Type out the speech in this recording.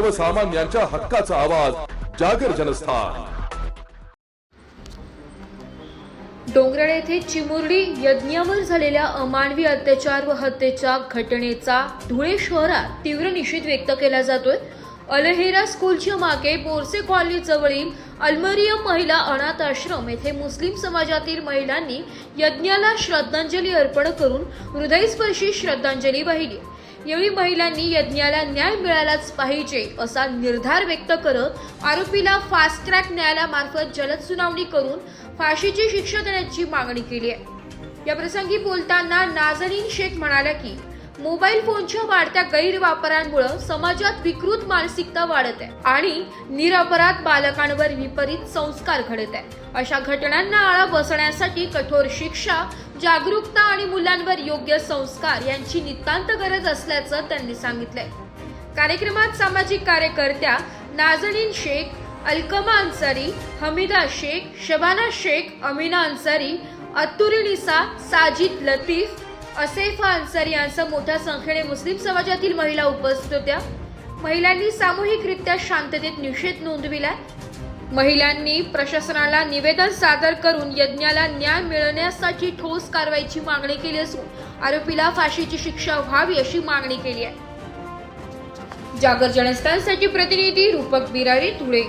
सर्वसामान्यांच्या हक्काचा आवाज जागर जनस्थान. डोंगराळ येथे चिमुरडी यज्ञावर झालेल्या अमानवी अत्याचार व हत्येच्या घटनेचा धुळे शहरात तीव्र निषेध व्यक्त केला जातोय. अलहेरा स्कूलच्या मागे बोरसे कॉलनी जवळील अल्मरियम महिला अनाथ आश्रम येथे मुस्लिम समाजातील महिलांनी यज्ञाला श्रद्धांजली अर्पण करून हृदयस्पर्शी श्रद्धांजली वाहिली. यावेळी महिलांनी यज्ञाला न्याय मिळालाच पाहिजे असा निर्धार व्यक्त करत आरोपीला फास्ट ट्रॅक न्यायालयामार्फत जलद सुनावणी करून फाशीची शिक्षा देण्याची मागणी केली आहे. या प्रसंगी बोलताना नाझरीन शेख म्हणाल्या की मोबाईल फोनच्या वाढत्या गैरवापरांमुळे समाजात विकृत मानसिकता वाढत आहे आणि निरपराध बालकांवर विपरीत संस्कार घडत आहे अशा घटनांना आळा बसण्यासाठी कठोर शिक्षा जागरूकता आणि मुलांवर योग्य संस्कार यांची नितांत गरज असल्याचं त्यांनी सांगितलंय. कार्यक्रमात सामाजिक कार्यकर्त्या नाजनीन शेख अलकमा अन्सारी हमीदा शेख शबाना शेख अमीना अन्सारी अतुरिनिसा साजिद लतीफ असेफा अन्सारी यांसह मोठ्या संख्येने मुस्लिम समाजातील महिला उपस्थित होत्या. महिलांनी सामूहिकरित्या शांततेत निषेध नोंदविला महिलांनी प्रशासनाला निवेदन सादर करून यज्ञाला न्याय मिळण्यासाठी ठोस कारवाईची मागणी केली असून आरोपीला फाशीची शिक्षा व्हावी अशी मागणी केली आहे. जागर जनस्थानसाठी प्रतिनिधी रूपक बिरारी धुळे.